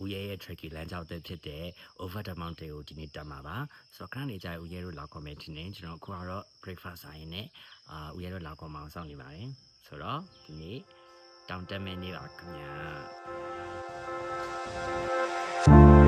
ဦးရဲရဲ့ tricky လမ်းကြောင်းတက်ဖြစ်တဲ့ over the mountain ကိုဒီနေ့တက်မှာပါဆိုတော့ခဏနေကြဦးရဲတို့လာ comment နေကျွန်တော်အခုကတော့ breakfast ဆိုင်နဲ့အာဦးရဲတို့လာ comment အောင်စောင့်နေပါတယ်ဆိုတော့ဒီနေ့တောင်တက်မဲ့နေ့ပါခင်ဗျာ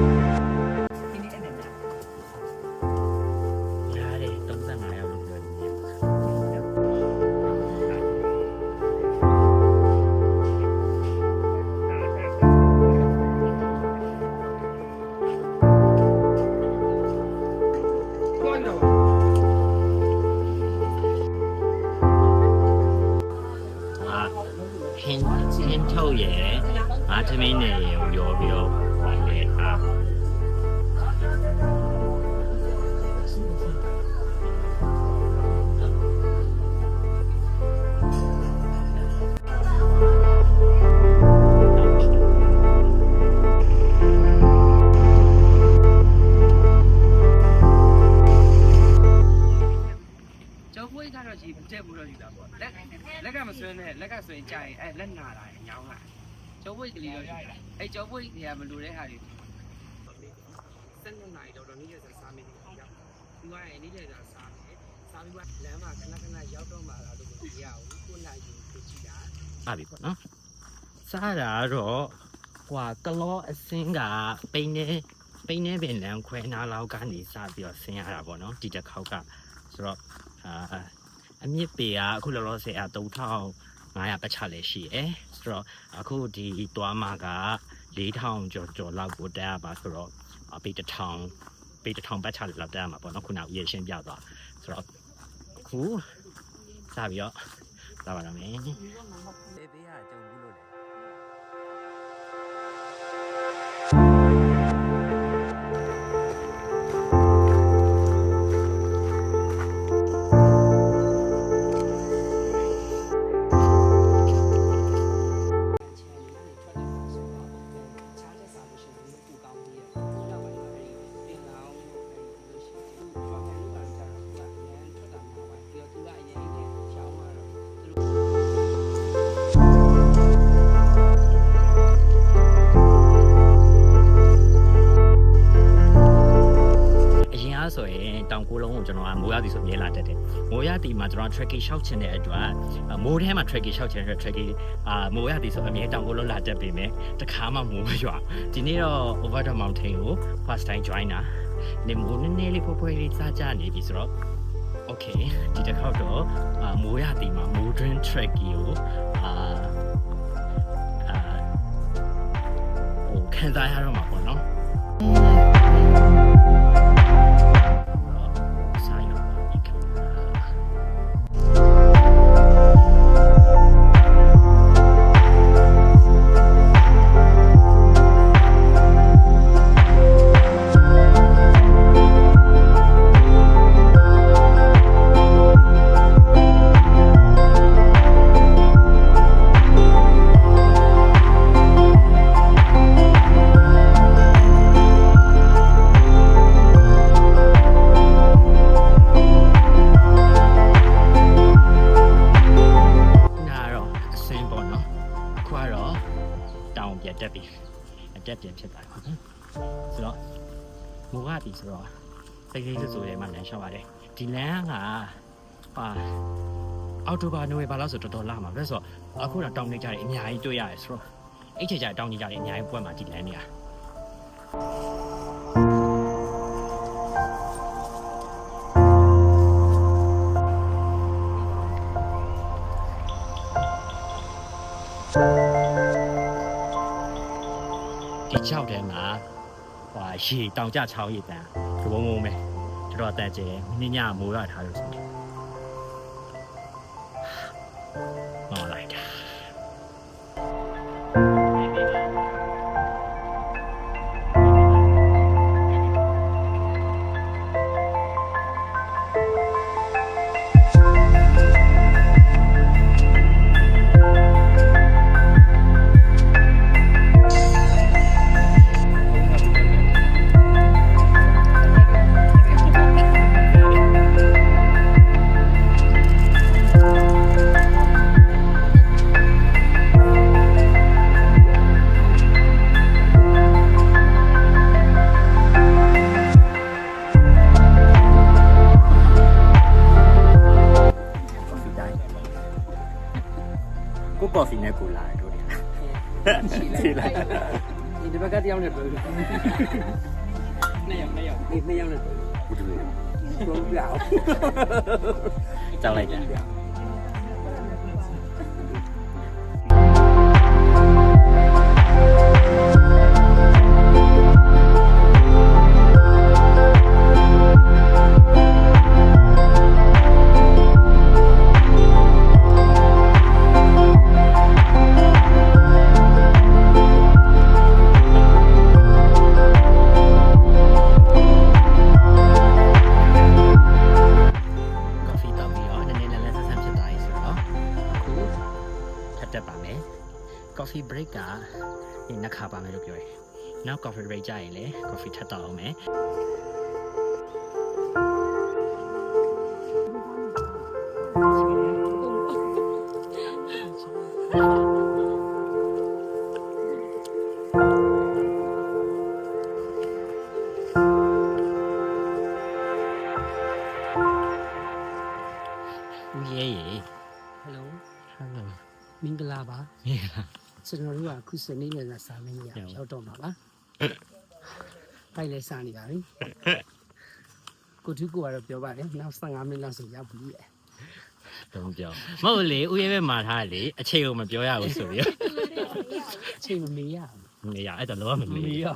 စားတာကတော့ဟွာကလောအစင်းကပိန်းနေပိန်းနေပင်လန်ခွဲနာလောက်ကနေစပြီးတော့ဆင်းရတာပေါ့နော်ဒီတစ်ခေါက်ကဆိုတော့အာအမြင့်ပေကအခုလောလောဆယ်အ3500ပတ်ချလဲရှိရယ်ဆိုတော့အခုဒီတွားမှာက4000ကျော်ကျော်လောက်ကိုတက်ရပါဆိုတော့အပေ1000ပေ1000ပတ်ချလောက်တက်ရမှာပေါ့နော်ခုနကရေရှင်းပြသွားဆိုတော့အခုစပြီးတော့လာပါတော့မယ် မိုးရသည်မှာကျွန်တော် trekking ရှောက်ချင်တဲ့အတွက်အာမိုးထဲမှာ trekking ရှောက်ချင်တဲ့ trekking အာမိုးရသည်ဆိုအမြဲတောင်ကိုလုံးလာတတ်ပေမဲ့တခါမှမိုးမရွာဒီနေ့တော့ over the mountain ကို first time join တာနေမိုးနည်းနည်းလေးဖွဲဖွဲလေးစားကြနေပြီဆိုတော့ okay ဒီတစ်ခေါက်တော့အာမိုးရသည်မှာ modern trekking ကိုအာအာဟိုခံစားရတော့မှာပေါ့နော် လာမှာပဲဆိုတော့အခုတော့တောင်နေကြတယ်အများကြီးတွေ့ရတယ်ဆိုတော့အဲ့ချိန်ကျတောင်နေကြတယ်အများကြီးပွက်မှာဒီလမ်းတွေကဒီချောက်ထဲမှာဟွာရေတောင်ကြချောင်းရေတန်းဒီဘုံဘုံပဲတော်တော်တန်ကျဲနင်းညမိုးရထားလို့ဆိုတ กอฟิไรใจเลยกอฟิทะต่อไหมอุเย่ Hello. Hello. မင်္ဂလာပါ မင်္ဂလာ ကျွန်တော်တို့ကအခုစနေနေ့နဲ့စာမင်းကြီးရောက်တော့မှာပါ ခိုက်လဲစားနေပါပြီကိုသူကိုကတော့ပြောပါတယ်နောက်15မိနစ်လောက်ဆိုရောက်ပြီလေတော့ပြောမဟုတ်လေဦးရဲပဲမာထားလေအချိန်ကိုမပြောရဘူးဆိုပြီးအချိန်မမေးရဘူးမေးရအဲ့ဒါလောမမေးရ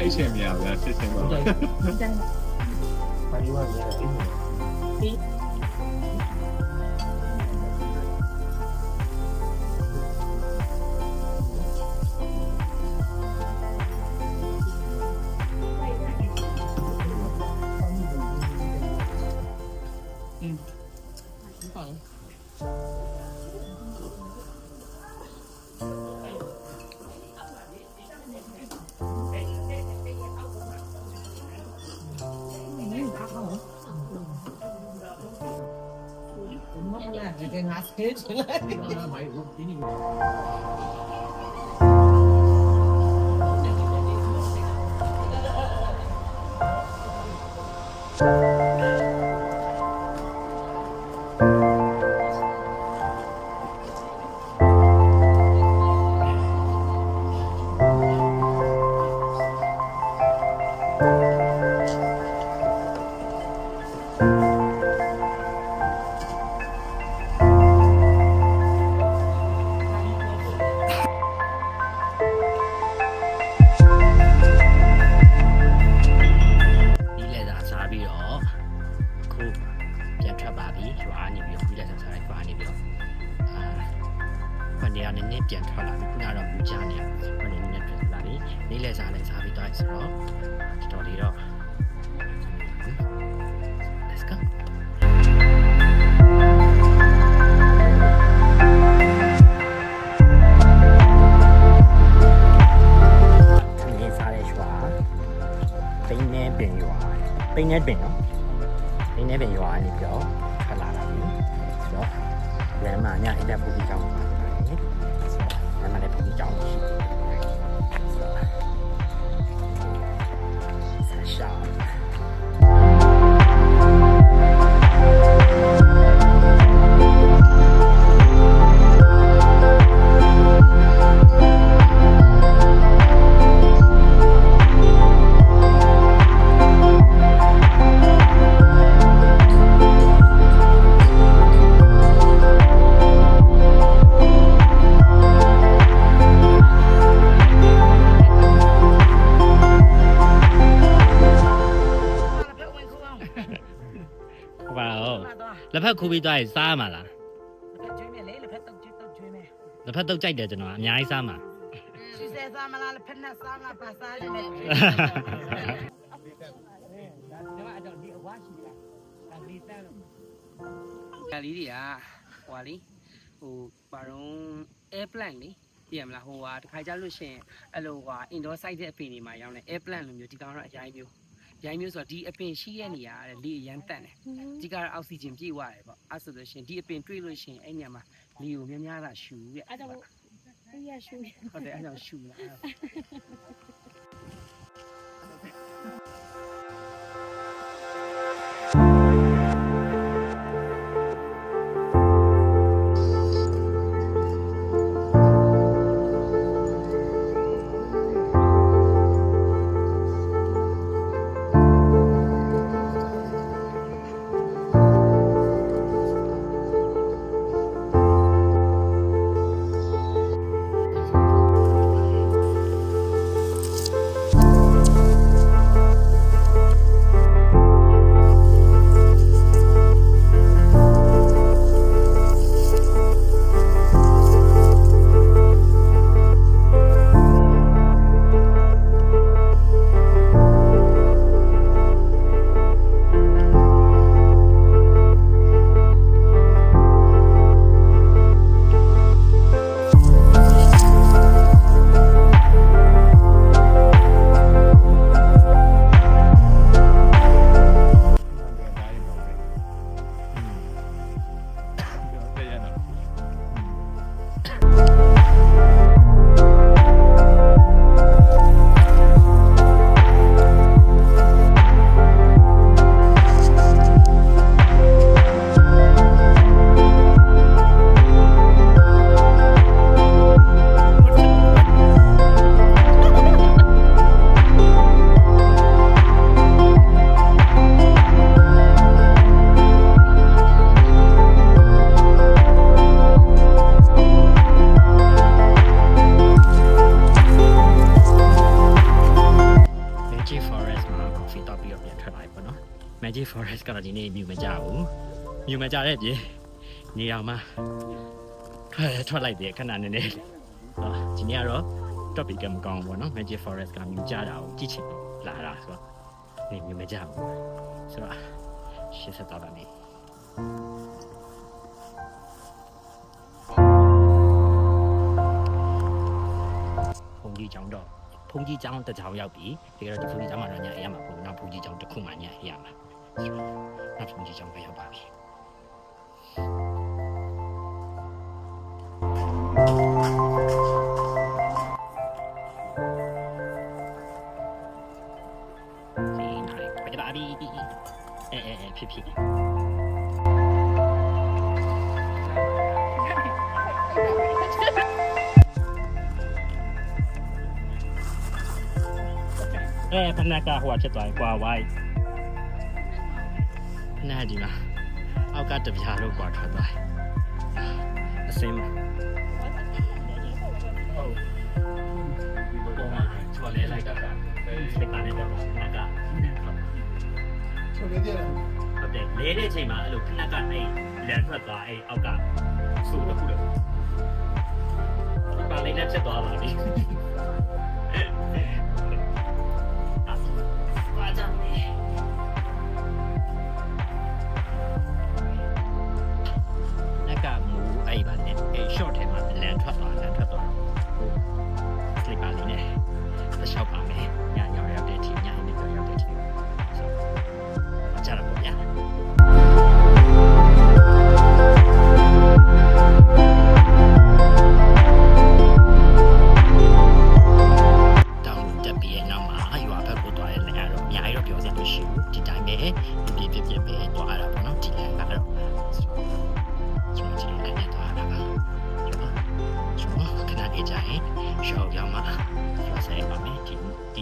谢谢米亚哥，谢谢。赔钱卖 admin. က်ခူးပြီးသွားရင်စားမှာလားကျွေးမယ်လေလက်ဖက်တော့ကျွေးတော့ကျွေးမယ်တစ်ဖက်တော့ကြိုက်တယ်ကျွန်တော်အများကြီးစားမှာရှိစေစားမလားလက်ဖက်နဲ့စားမလားပါစားတယ်လေဒီမှာတော့ဒီအဝါရှိတာဒါလေးစားလို့။ဒါလေးတွေကဟိုဟာလေဟိုဘာတော့ air plant လေသိရမလားဟိုဟာတစ်ခါကြလို့ရှိရင်အဲ့လိုဟာ indoor site တဲ့အပင်တွေမှာရောင်းတဲ့ air plant လိုမျိုးဒီကောင်တော့အရိုင်းမျိုး ရိုင်းမျိုးဆိုတော့ဒီအပင်ရှိရဲ့နေရာတဲ့လေအရန်တန့်တယ်ဒီကတော့အောက်ဆီဂျင်ပြည့်ဝတယ်ပေါ့အဲ့ဆိုလို့ရှိရင်ဒီအပင်တွေ့လို့ရှိရင်အဲ့နေရာမှာလေကိုများများသာရှူတဲ့အဲ့ဒါမို့အေးရရှူဟုတ်တယ်အဲ့ကြောင့်ရှူလာ တော့ဒီနေ့မြူမကြဘူးမြူမကြတဲ့ပြင်နေအောင်မှာထွက်ထွက်လိုက်တယ်ခဏနည်းနည်းဟာဒီနေ့ကတော့ topic ကမကောင်းဘူးပေါ့နော် Magic Forest ကမြူကြတာကိုကြည့်ချင်လို့လာတာဆိုတော့နေမြူမကြဘူးဆိုတော့ရှင်းဆက်တော့ပါမယ်ဖုန်ကြီးကျောင်းတော့ဖုန်ကြီးကျောင်းတစ်ချောင်းရောက်ပြီဒီကတော့ဒီဖုန်ကြီးကျောင်းမှာတော့ညအေးရမှာပုံနောက်ဖုန်ကြီးကျောင်းတစ်ခုမှညအေးရမှာ ဆိုတော့နောက်ဖုန်ကြီးကျောင်းပဲရောက်ပါပြီဒီနိုင်ပြပါပြီအဲအဲအဲဖြစ်ဖြစ်အဲဖ နက်ကဟိုဖြစ်သွားပြီကွာဝိုင်းနာဒီမှာအောက်ကတပြားတော့ကွာထွက်သွားပြီအစင်းမှာချော်လဲလိုက်တာကစိတ်ကနေတော့ဖနက်ကဟုတ်တယ်လဲတဲ့အချိန်မှာအဲ့လိုဖနက်ကအဲ့လန်ထွက်သွားအဲ့အောက်ကဆူတစ်ခုတော့ပါလေးနဲ့ဖြစ်သွားပါပြီ夸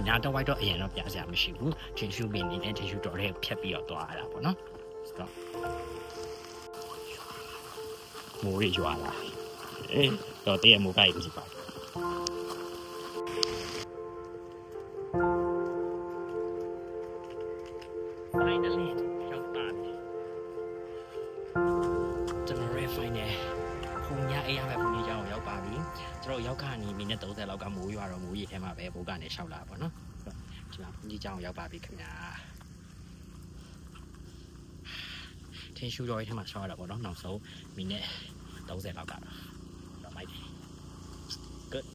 ဒီဒီနာတော့ဝိုက်တော့အရင်တော့ပြစရာမရှိဘူးထင်ရှူပင်နေနဲ့ထင်ရှူတော်တဲ့ဖြတ်ပြီးတော့သွားရတာပေါ့နော်ဆိုတော့မိုးရရွာလာအေးတော့တည့်ရမိုးကိုက်ပြီးပါ Finally, ရောက်ပါပြီ ရှူတော်ရဲ့ထဲမှာရှောက်ရတာပေါ့နော်နောက်ဆုံးမိနစ်30လောက်ကတော့တော့မိုက်တယ် good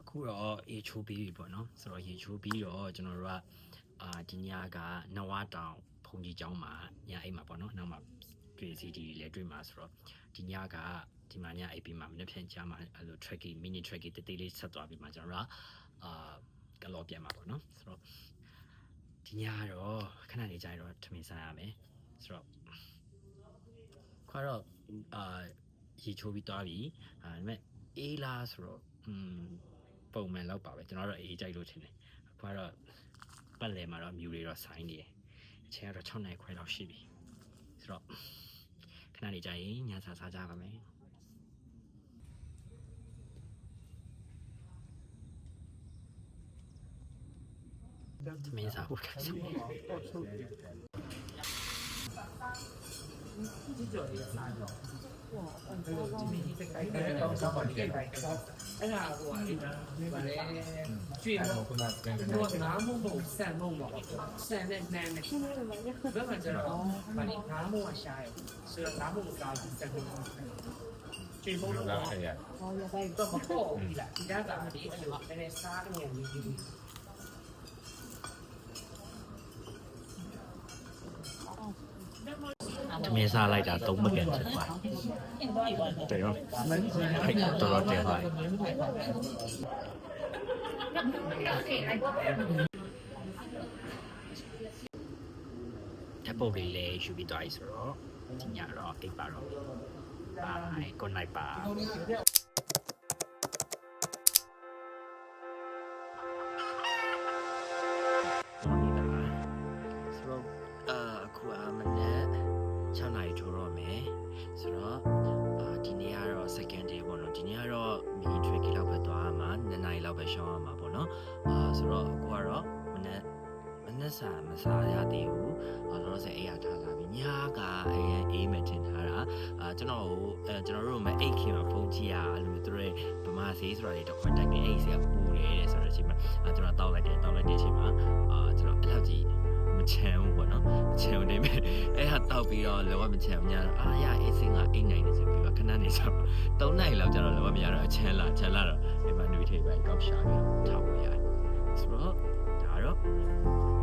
အခုတော့ရေချိုးပြီးပြီပေါ့နော်ဆိုတော့ရေချိုးပြီးတော့ကျွန်တော်တို့ကအာဒီညကနဝတောင်ဘုံကြီးကျောင်းမှာညအိမ်မှာပေါ့နော်နောက်မှာတွေ့စီဒီလည်းတွေ့မှာဆိုတော့ဒီညကဒီမှာညအိမ်ပြီးမှာမနေ့ဖြန်ချမှာအဲ့လို trekking mini trekking တတိလေးဆက်သွားပြီးမှကျွန်တော်တို့ကအာကလောပြန်မှာပေါ့နော်ဆိုတော့ ဒီညကတော့ခဏနေကြရင်တော့ထမင်းစားရမယ်ဆိုတော့ခွာတော့အာရေချိုးပြီးသွားပြီအာဒါပေမဲ့အေးလားဆိုတော့อืมပုံမှန်လောက်ပါပဲကျွန်တော်တို့အေးကြိုက်လို့ထင်တယ်အခုကတော့ပတ်လည်မှာတော့မြူတွေတော့ဆိုင်းနေတယ်အချိန်ကတော့6နိုင်ခွဲလောက်ရှိပြီဆိုတော့ခဏနေကြရင်ညစာစားကြပါမယ် မင်းစားဖို့ကစားအဲ့ဒါဟိုကလေဗါလေကျွေးတော့ခုနကပြန်ဟိုကငါးမုံမုံ သမင်းစားလိုက်တာသုံးမကန်ဖြစ်သွားတယ်ရောဟဲ့တော်တော်တယ်ပါတပုတ်လေးလည်းယူပြီးသွားပြီဆိုတော့ဒီညတော့အိပ်ပါတော့ Bye. Good night, bye. ကျွန်တော်ကိုအဲကျွန်တော်တို့မအိတ်ခင်မှာဖုန်းကြည့်ရအဲ့လိုမျိုးသူတို့ဗမာစီဆိုတာတွေတော့ခွတ်တက်နေအိတ်စီကပူတယ်တဲ့ဆိုတော့အချိန်မှာအာကျွန်တော်တောက်လိုက်တယ်တောက်လိုက်တဲ့အချိန်မှာအာကျွန်တော်အဲ့လောက်ကြီးမချမ်းဘူးပေါ့နော်မချမ်းဘူးနေမဲ့အဲ့ဟာတောက်ပြီးတော့လောကမချမ်းဘူးညာအာရအေးစင်ကအိတ်နိုင်နေဆိုပြီးတော့ခဏနေဆိုတော့3နိုင်လောက်ကျတော့လောကမရတော့အချမ်းလာချမ်းလာတော့ဒီမှာနှွေးထိပ်ပိုင်းကောက်ရှာပြီးတော့ထောက်လို့ရတယ်ဆိုတော့ဒါတော့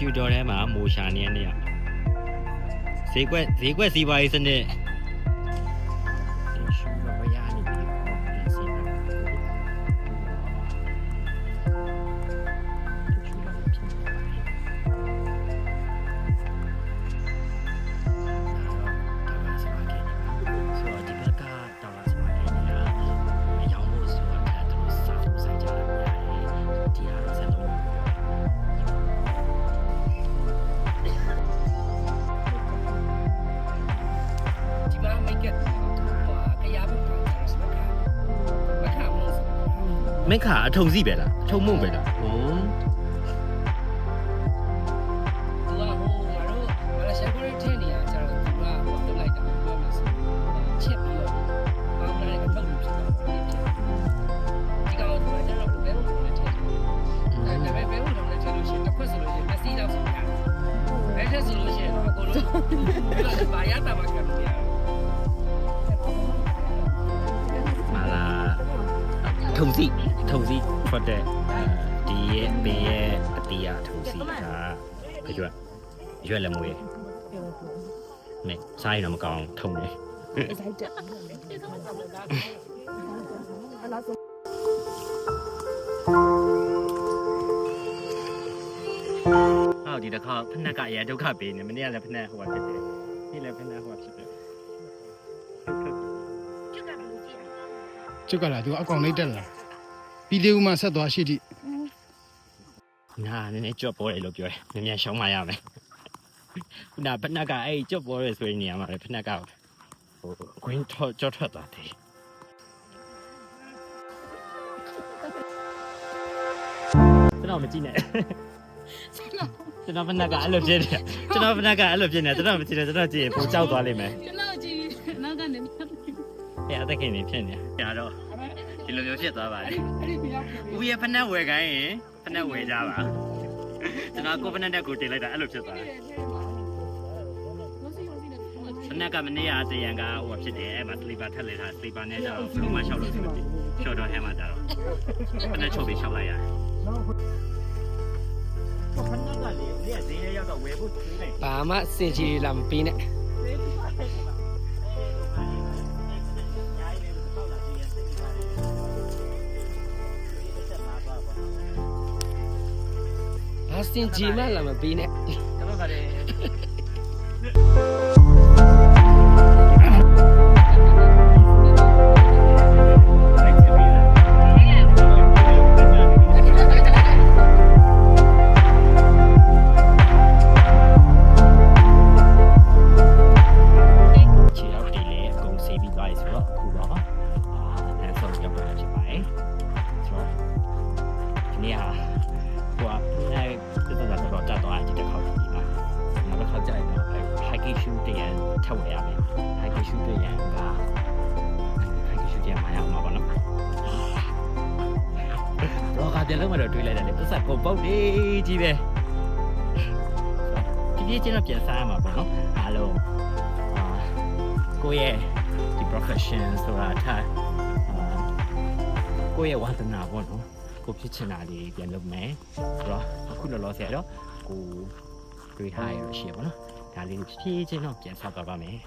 ရှူတော်ထဲမှာမိုရှာနေနေရဈေးကွက်ဈေးကွက်စီးပွားရေးစနစ် မင်းခါအထုံစီပဲလားအထုံမုံပဲလားဟွ ထုံစီကရွက်ရွက်လည်းမွေးမဲစားရင်တော့မကောင်းထုံတယ်ဟောဒီတစ်ခါဖက်နှက်ကရဒုက္ခပေးနေမနေ့ကလည်းဖက်နှက်ဟိုပါဖြစ်တယ်ဒီလည်းဖက်နှက်ဟိုပါဖြစ်တယ်ကျုပ်ကလာသူအကောင်လေးတက်လာပြီးသေးဦးမှဆက်သွားရှိတိ နာနည်းနည်းကြော့ပေါ်တယ်လို့ပြောတယ်မြန်မြန်ရှောင်းမရမယ်ခုနဖက်နှက်ကအဲ့ကြော့ပေါ်တယ်ဆိုရင်နေရာမှာလေဖက်နှက်ကဟိုအကွင်းထော့ကြော့ထွက်သွားတယ်ကျွန်တော်မကြည့်နဲ့ကျွန်တော်ဖက်နှက်ကအဲ့လိုဖြစ်နေကျွန်တော်ဖက်နှက်ကအဲ့လိုဖြစ်နေကျွန်တော်မကြည့်နဲ့ကျွန်တော်ကြည့်ရင်ပိုကြောက်သွားလိမ့်မယ်ကျွန်တော်ကြည့်နောက်ကနေ။အဲအသက်ခင်နေဖြစ်နေ။ညာတော့ ဒီလိုမျိုးဖြစ်သွားပါလေ။ဦးရဲ့ဖက်နှက်ဝယ်ခိုင်းရင်ဖက်နှက်ဝယ်ကြပါ။ကျွန်တော်ကိုဖက်နှက်တက်ကိုတင်လိုက်တာအဲ့လိုဖြစ်သွားတယ်။ဖက်နှက်ကမနေ့ကတရံကဟိုဖြစ်တယ်အဲ့မှာစလီပါထက်လိုက်တာစလီပါနဲ့ကျတော့ဘလူးမလျှောက်လို့ဆိုပြီးရှော့တော့ဟဲမှာကျတော့ဖက်နှက်ချုပ်ပြီးရှောက်လိုက်ရတယ်။ဖက်နှက်ကလေဒီကဈေးရောက်တော့ဝယ်ဖို့တွေးလိုက်ဘာမှစင်ချီလာမပေးနဲ့ ဘာစင်ချီမှလာမပေးနဲ့ကျွန်တော်ကလည်း ကိုဖြစ်ချင်တာလေးပြန်လုပ်မယ်ဆိုတော့အခုလောလောဆယ်တော့ကိုတွေးထားရရှိရပါတော့ဒါလေးဖြည်းဖြည်းချင်းတော့ပြန်ဆောက်သွားပါမယ်။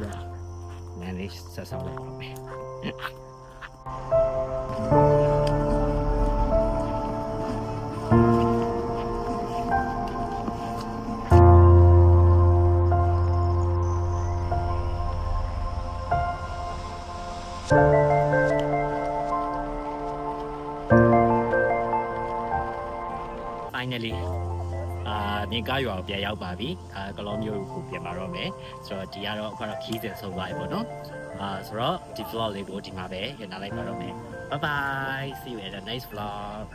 ဒါနည်းလေးဆက်ဆောက်လိုက်ပါမယ်။ ကားရွာကိုပြန်ရောက်ပါပြီအာကလောမျိုးကိုပြန်มาတော့မယ်ဆိုတော့ဒီကတော့အခုတော့ခီးစဉ်ဆုံးသွားပြီပေါ့နော်အာဆိုတော့ဒီ vlog လေးကိုဒီမှာပဲရနာလိုက်ပါတော့မယ် bye bye see you in the next vlog